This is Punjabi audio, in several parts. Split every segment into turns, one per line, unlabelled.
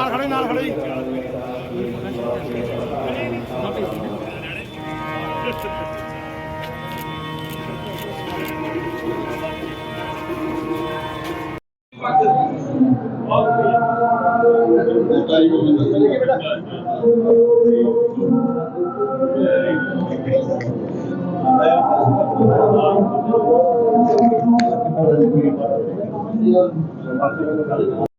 ਨਾਲ ਖੜੇ ਨਾਲ ਖੜੇ ਜੀ
ਅਰਦਾਸ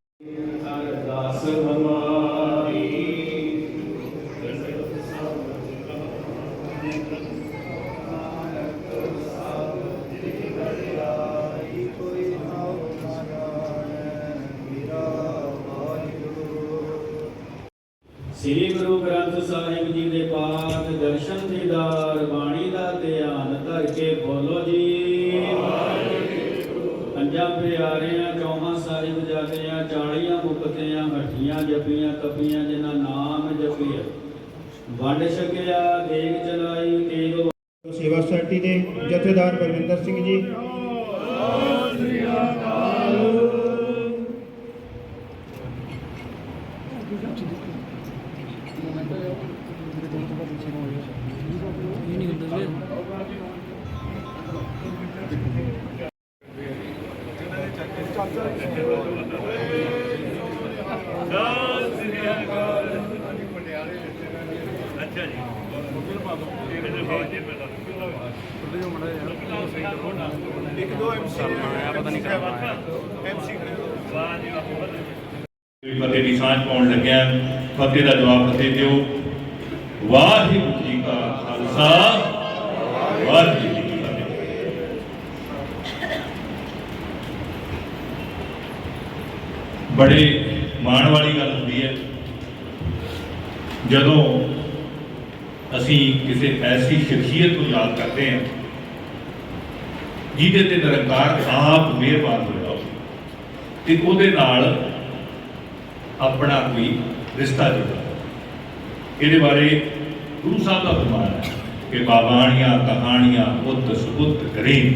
ਸ੍ਰੀ ਗੁਰੂ ਗ੍ਰੰਥ ਸਾਹਿਬ ਜੀ ਦੇ ਪਾਠ, ਦਰਸ਼ਨ ਦੀਦਾਰ ਬਾਣੀ ਦਾ ਧਿਆਨ ਧਰ ਕੇ ਬੋਲੋ ਜੀ। ਪੰਜਾਂ ਪਿਆਰਿਆਂ ਚੌਹਾਂ ਸਾਹਿਬ ਜਾਦਿਆਂ, ਚਾਲੀਆਂ ਮੁਕਤਿਆਂ ਮੱਠੀਆਂ ਜਪੀਆਂ ਕਪੀਆਂ ਜਿਨ੍ਹਾਂ ਨਾਮ ਜਪੀਆ ਵੰਡ ਛਕਿਆ, ਦੇਗ ਚਲਾਈ, ਤੇਗ
ਸੇਵਾ ਸੁਸਾਇਟੀ ਦੇ ਜਥੇਦਾਰ ਬਲਵਿੰਦਰ ਸਿੰਘ ਜੀ।
ਵੀ ਫਤਿਹ ਦੀ ਸਾਂਝ ਪਾਉਣ ਲੱਗਿਆ। ਫਤਿਹ ਦਾ ਜਵਾਬ ਫਤਿਹ ਦਿਓ। ਵਾਹਿਗੁਰੂ ਜੀ ਕਾ ਖਾਲਸਾ। ਵਾਹਿਗੁਰੂ ਜੀ ਕੀ ਫਤਿਹ। ਬੜੇ ਮਾਣ ਵਾਲੀ ਗੱਲ ਹੁੰਦੀ ਹੈ। ਜਦੋਂ ਅਸੀਂ ਕਿਸੇ ਐਸੀ ਸ਼ਖਸੀਅਤ ਨੂੰ ਯਾਦ ਕਰਦੇ ਹਾਂ ਜਿਹਦੇ ਤੇ ਨਿਰੰਕਾਰ ਆਪ ਮਿਹਰਬਾਨ ਹੋਇਆ ਹੋਵੇ ਤੇ ਉਹਦੇ ਨਾਲ ਆਪਣਾ ਕੋਈ ਰਿਸ਼ਤਾ ਜੁੜਾ ਇਹਦੇ ਬਾਰੇ ਗੁਰੂ ਸਾਹਿਬ ਦਾ ਫਰਮਾਨ ਹੈ ਕਿ ਬਾਬਾਣੀਆਂ, ਕਹਾਣੀਆਂ ਪੁੱਤ ਸੁਪੁੱਤ ਕਰੇ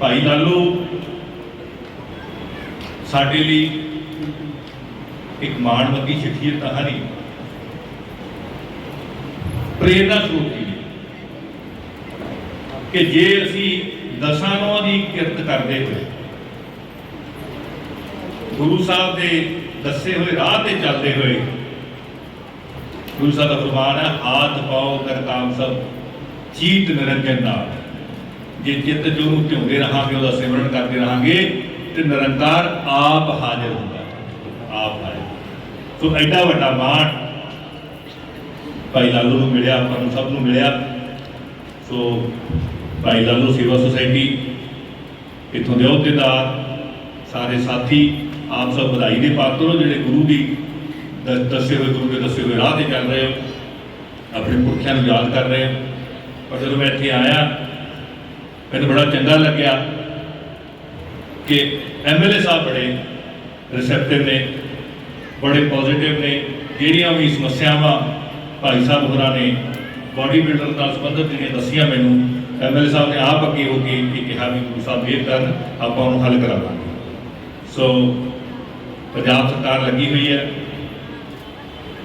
ਭਾਈ ਲਾਲੋ, ਸਾਡੇ ਲਈ ਇੱਕ ਮਾਣਮੱਤੀ ਸ਼ਖਸੀਅਤ ਤਾਂ ਨਹੀਂ ਪ੍ਰੇਰਨਾ ਸਰੋਤ ਸੀ ਕਿ ਜੇ ਅਸੀਂ ਦਸਾਂ ਨੌਂ ਦੀ ਕਿਰਤ ਕਰਦੇ ਹੋਏ, ਗੁਰੂ ਸਾਹਿਬ ਦੇ ਦੱਸੇ ਹੋਏ ਰਾਹ ਤੇ ਚੱਲਦੇ ਹੋਏ, ਗੁਰੂ ਸਾਹਿਬ ਦਾ ਫਰਮਾਨ ਹੈ, ਹਾਥ ਪਾਓ ਕਰ ਸਭ, ਚੀਤ ਨਿਰੰਜਨ ਦਾ ਜੇ ਚਿੱਤ ਜੋ ਨੂੰ ਧਿਆਉਂਦੇ ਰਹਾਂਗੇ, ਉਹਦਾ ਸਿਮਰਨ ਕਰਦੇ ਰਹਾਂਗੇ, ਤੇ ਨਿਰੰਕਾਰ ਆਪ ਹਾਜ਼ਰ ਹੁੰਦਾ, ਆਪ ਹਾਜ਼ਰ ਸੋ ਐਡਾ ਵੱਡਾ ਮਾਣ ਭਾਈ ਲਾਲੂ ਨੂੰ ਮਿਲਿਆ, ਆਪਾਂ ਨੂੰ ਸਭ ਨੂੰ ਮਿਲਿਆ। ਸੋ ਭਾਈ ਲਾਲੂ ਸੇਵਾ ਸੁਸਾਇਟੀ, ਇਥੋਂ ਦੇ ਅਹੁਦੇਦਾਰ, ਸਾਰੇ ਸਾਥੀ, ਆਪ ਸਭ ਵਧਾਈ ਦੇ ਪਾਤਰ ਹੋ ਜਿਹੜੇ ਗੁਰੂ ਦੀ ਦ- ਦੱਸੇ ਹੋਏ, ਗੁਰੂ ਦੇ ਦੱਸੇ ਹੋਏ ਰਾਹ ਤੇ ਚੱਲ ਰਹੇ ਹੋ, ਆਪਣੇ ਪੁਰਖਿਆਂ ਨੂੰ ਯਾਦ ਕਰ ਰਹੇ ਹੋ। ਪਰ ਜਦੋਂ ਮੈਂ ਇੱਥੇ ਆਇਆ, ਮੈਨੂੰ ਬੜਾ ਚੰਗਾ ਲੱਗਿਆ ਕਿ ਐਮਐਲਏ ਸਾਹਿਬ ਬੜੇ ਰਿਸੈਪਟਿਵ ਨੇ, ਬੜੇ ਪੋਜ਼ਿਟਿਵ ਨੇ, ਜਿਹੜੀਆਂ ਵੀ ਸਮੱਸਿਆਵਾਂ ਭਾਈ ਸਾਹਿਬ ਹੋਰਾਂ ਨੇ ਬਾਡੀ ਬਿਲਡਰ ਨਾਲ ਸੰਬੰਧਿਤ ਜਿਹੜੀਆਂ ਦੱਸੀਆਂ ਮੈਨੂੰ ਐਮਐਲਏ ਸਾਹਿਬ ਨੇ ਆਪ ਅੱਗੇ ਹੋ ਕੇ ਕਿ ਕਿਹਾ ਵੀ ਗੁਰੂ ਸਾਹਿਬ ਇਹ ਕਰਨ, ਆਪਾਂ ਉਹਨੂੰ ਹੱਲ ਕਰਾਵਾਂਗੇ। ਸੋ ਪੰਜਾਬ ਸਰਕਾਰ ਲੱਗੀ ਹੋਈ ਹੈ।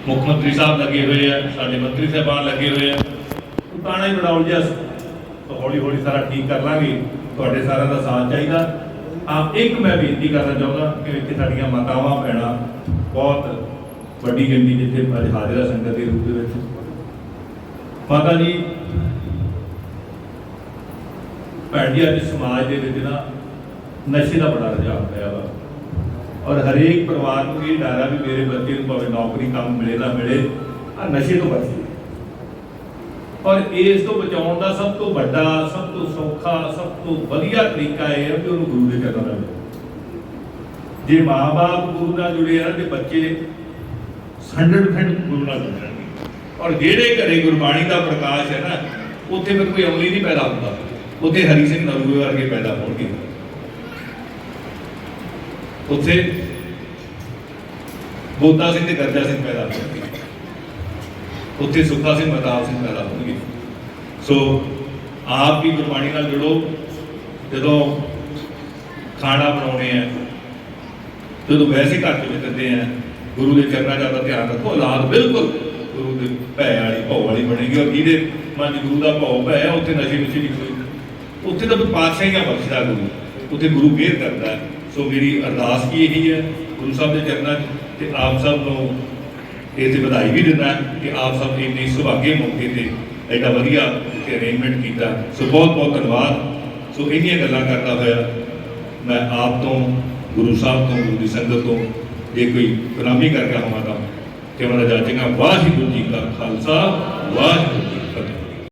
ਮੁੱਖ ਮੰਤਰੀ ਸਾਹਿਬ ਲੱਗੇ ਹੋਏ ਆ, ਸਾਡੇ ਮੰਤਰੀ ਸਾਹਿਬਾਨ ਲੱਗੇ ਹੋਏ ਆ। ਪੁਰਾਣਾ ਹੀ ਬੜਾ ਉਲਝਿਆ ਹੌਲੀ ਹੌਲੀ ਸਾਰਾ ਠੀਕ ਕਰ ਲਾਂਗੇ। ਤੁਹਾਡੇ ਸਾਰਿਆਂ ਦਾ ਸਾਥ ਚਾਹੀਦਾ। ਆ ਇੱਕ ਮੈਂ ਬੇਨਤੀ ਕਰਨਾ ਚਾਹੁੰਦਾ ਕਿ ਇੱਥੇ ਸਾਡੀਆਂ ਮਾਤਾਵਾਂ, ਭੈਣਾਂ ਬਹੁਤ ਵੱਡੀ ਗਿਣਤੀ ਜਿੱਥੇ ਅੱਜ ਹਾਜ਼ਰ ਸੰਗਤ ਦੇ ਰੂਪ ਦੇ ਵਿੱਚ। ਮਾਤਾ ਜੀ, ਭੈਣ ਜੀ, ਅੱਜ ਸਮਾਜ ਦੇ ਵਿੱਚ ਨਾ ਨਸ਼ੇ ਦਾ ਬੜਾ ਰੁਝਾਨ ਪਿਆ ਵਾ। ਔਰ ਹਰੇਕ ਪਰਿਵਾਰ ਨੂੰ ਇਹ ਡਰ ਵੀ ਮੇਰੇ ਬੱਚੇ ਨੂੰ ਭਾਵੇਂ ਨੌਕਰੀ ਕੰਮ ਮਿਲੇ ਨਾ ਮਿਲੇ ਆ ਨਸ਼ੇ ਤੋਂ ਬਚੇ। ਔਰ ਇਸ ਤੋਂ ਬਚਾਉਣ ਦਾ ਸਭ ਤੋਂ ਵੱਡਾ, ਸਭ ਤੋਂ ਸੌਖਾ, ਸਭ ਤੋਂ ਵਧੀਆ ਤਰੀਕਾ ਇਹ ਹੈ ਕਿ ਉਹਨੂੰ ਗੁਰੂ ਦੇ ਚਰਨਾਂ ਨਾਲ ਜੋੜੋ। ਜੇ ਮਾਂ-ਬਾਪ ਗੁਰੂ ਨਾਲ ਜੁੜੇ ਆ ਤੇ ਬੱਚੇ 100% ਗੁਰੂ ਨਾਲ ਜੁੜਨਗੇ ਔਰ ਜਿਹੜੇ ਘਰੇ ਗੁਰਬਾਣੀ ਦਾ ਪ੍ਰਕਾਸ਼ ਹੈ ਨਾ, ਉੱਥੇ ਫਿਰ ਕੋਈ ਅਮਲੀ ਨਹੀਂ ਪੈਦਾ ਹੁੰਦਾ। ਉੱਥੇ ਹਰੀ ਸਿੰਘ ਨਲੂਏ ਵਰਗੇ ਪੈਦਾ ਹੋਣਗੇ ਉੱਥੇ ਬੋਤਾ ਸਿੰਘ ਤੇ ਗਰਜਾ ਸਿੰਘ ਪੈਦਾ ਹੋਣਗੇ ਉੱਥੇ ਸੁੱਖਾ ਸਿੰਘ ਮਤਾਬ ਸਿੰਘ ਪੈਦਾ ਹੋਣਗੇ ਸੋ ਆਪ ਵੀ ਗੁਰਬਾਣੀ ਨਾਲ ਜੁੜੋ। ਜਦੋਂ ਖਾਣਾ ਬਣਾਉਣੇ ਆ, ਜਦੋਂ ਵੈਸੇ ਘਰ ਚ ਵਿਚਰਦੇ ਆ ਗੁਰੂ ਦੇ ਚਰਨਾਂ 'ਚ ਆਪਦਾ ਧਿਆਨ ਰੱਖੋ, ਔਲਾਦ ਬਿਲਕੁਲ ਗੁਰੂ ਦੇ ਭੈ ਵਾਲੀ ਭੌ ਵਾਲੀ ਬਣੇਗੀ ਔਰ ਜਿਹਦੇ ਮਨ ਗੁਰੂ ਦਾ ਭੌ ਭੈ ਹੈ, ਉੱਥੇ ਨਸ਼ੇ ਨੁਸ਼ੇ ਨਹੀਂ ਕੋਈ ਉੱਥੇ ਤਾਂ ਪਾਤਸ਼ਾਹੀਆਂ ਬਖਸ਼ਦਾ ਗੁਰੂ, ਉੱਥੇ ਗੁਰੂ ਮਿਹਰ ਕਰਦਾ ਸੋ ਮੇਰੀ ਅਰਦਾਸ ਕੀ ਇਹੀ ਹੈ, ਗੁਰੂ ਸਾਹਿਬ ਦੇ ਚਰਨਾਂ 'ਚ ਤੇ ਆਪ ਸਭ ਨੂੰ ਇਹ ਤੇ ਵਧਾਈ ਵੀ ਦਿੰਦਾ ਕਿ ਆਪ ਸਭ ਨੇ ਇੰਨੇ ਸੁਭਾਗੇ ਮੌਕੇ ਤੇ ਐਡਾ ਵਧੀਆ ਤੇ ਅਰੇਂਜਮੈਂਟ ਕੀਤਾ। ਸੋ ਬਹੁਤ ਬਹੁਤ ਧੰਨਵਾਦ। ਸੋ ਇੰਨੀਆਂ ਗੱਲਾਂ ਕਰਦਾ ਹੋਇਆ ਮੈਂ ਆਪ ਤੋਂ, ਗੁਰੂ ਸਾਹਿਬ ਤੋਂ, ਗੁਰੂ ਦੀ ਸੰਗਤ ਤੋਂ ਜੇ ਕੋਈ ਗੁਲਾਮੀ ਕਰਕੇ ਆਵਾਂ ਹੋਵਾਂ ਤਾਂ ਕਿ ਉਹਨਾਂ ਦਾ ਜਾਚੇਗਾ ਵਾਹਿਗੁਰੂ ਜੀ ਕਾ ਖਾਲਸਾ, ਵਾਹਿਗੁਰੂ ਜੀ